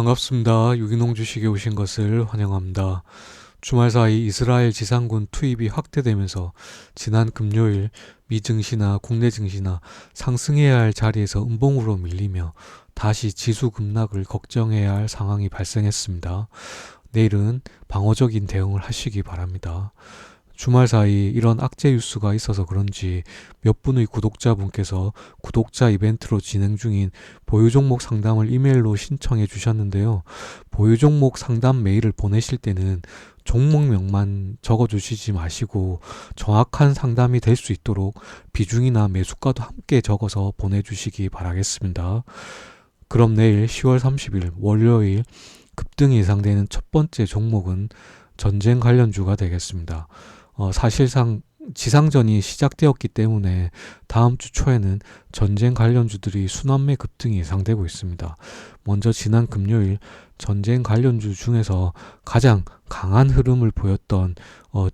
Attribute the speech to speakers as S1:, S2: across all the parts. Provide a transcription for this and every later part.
S1: 반갑습니다. 유기농 주식에 오신 것을 환영합니다. 주말 사이 이스라엘 지상군 투입이 확대되면서 지난 금요일 미 증시나 국내 증시나 상승해야 할 자리에서 음봉으로 밀리며 다시 지수 급락을 걱정해야 할 상황이 발생했습니다. 내일은 방어적인 대응을 하시기 바랍니다. 주말 사이 이런 악재 뉴스가 있어서 그런지 몇 분의 구독자분께서 구독자 이벤트로 진행 중인 보유 종목 상담을 이메일로 신청해 주셨는데요. 보유 종목 상담 메일을 보내실 때는 종목명만 적어 주시지 마시고 정확한 상담이 될 수 있도록 비중이나 매수가도 함께 적어서 보내주시기 바라겠습니다. 그럼 내일 10월 30일 월요일 급등이 예상되는 첫 번째 종목은 전쟁 관련주가 되겠습니다. 어, 사실상 지상전이 시작되었기 때문에 다음 주 초에는 전쟁 관련주들이 순환매 급등이 예상되고 있습니다. 먼저 지난 금요일 전쟁 관련주 중에서 가장 강한 흐름을 보였던 어,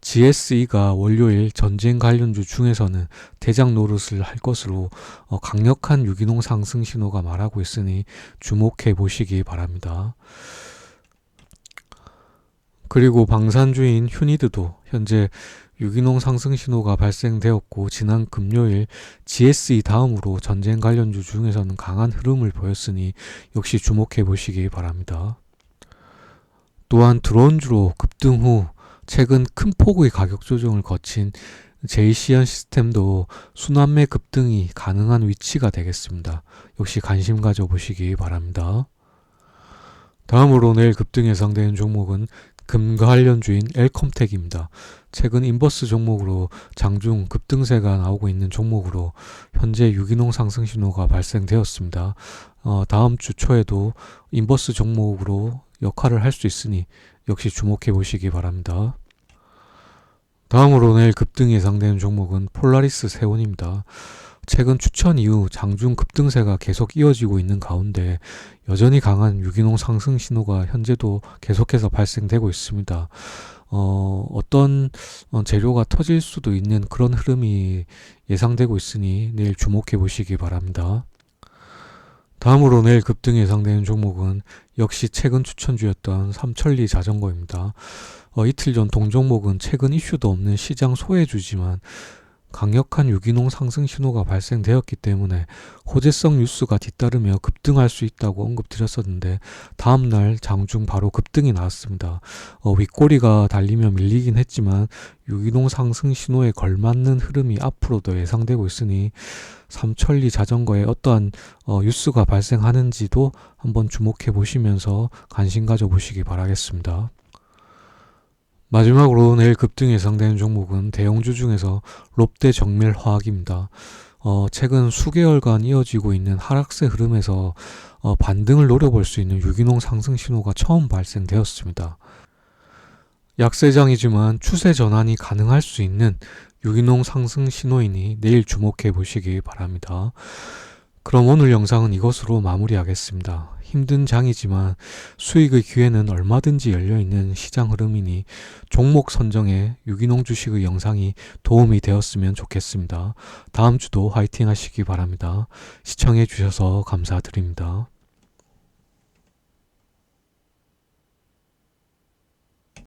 S1: GSE가 월요일 전쟁 관련주 중에서는 대장 노릇을 할 것으로 어, 강력한 유기농 상승 신호가 말하고 있으니 주목해 보시기 바랍니다. 그리고 방산주인 휴니드도 현재 유기농 상승 신호가 발생되었고 지난 금요일 GSE 다음으로 전쟁 관련주 중에서는 강한 흐름을 보였으니 역시 주목해 보시기 바랍니다. 또한 드론주로 급등 후 최근 큰 폭의 가격 조정을 거친 제이시안 시스템도 순환매 급등이 가능한 위치가 되겠습니다. 역시 관심 가져 보시기 바랍니다. 다음으로 내일 급등 예상되는 종목은 금과 관련주인 엘컴텍입니다. 최근 인버스 종목으로 장중 급등세가 나오고 있는 종목으로 현재 유기농 상승 신호가 발생되었습니다. 어, 다음 주 초에도 인버스 종목으로 역할을 할 수 있으니 역시 주목해 보시기 바랍니다. 다음으로 내일 급등 예상되는 종목은 폴라리스 세온입니다. 최근 추천 이후 장중 급등세가 계속 이어지고 있는 가운데 여전히 강한 유기농 상승 신호가 현재도 계속해서 발생되고 있습니다. 어, 어떤 어, 재료가 터질 수도 있는 그런 흐름이 예상되고 있으니 내일 주목해 보시기 바랍니다. 다음으로 내일 급등 예상되는 종목은 역시 최근 추천주였던 삼천리 자전거입니다. 어, 이틀 전 동종목은 최근 이슈도 없는 시장 소외주지만 강력한 유기농 상승 신호가 발생되었기 때문에 호재성 뉴스가 뒤따르며 급등할 수 있다고 언급드렸었는데 다음날 장중 바로 급등이 나왔습니다. 어, 윗꼬리가 달리며 밀리긴 했지만 유기농 상승 신호에 걸맞는 흐름이 앞으로도 예상되고 있으니 삼천리 자전거에 어떠한 어, 뉴스가 발생하는지도 한번 주목해 보시면서 관심 가져 보시기 바라겠습니다. 마지막으로 내일 급등 예상되는 종목은 대형주 중에서 롯데 정밀화학입니다. 어, 최근 수개월간 이어지고 있는 하락세 흐름에서 어, 반등을 노려볼 수 있는 유기농 상승 신호가 처음 발생되었습니다. 약세장이지만 추세 전환이 가능할 수 있는 유기농 상승 신호이니 내일 주목해 보시기 바랍니다. 그럼 오늘 영상은 이것으로 마무리하겠습니다. 힘든 장이지만 수익의 기회는 얼마든지 열려있는 시장 흐름이니 종목 선정에 유기농 주식의 영상이 도움이 되었으면 좋겠습니다. 다음 주도 화이팅 하시기 바랍니다. 시청해 주셔서 감사드립니다.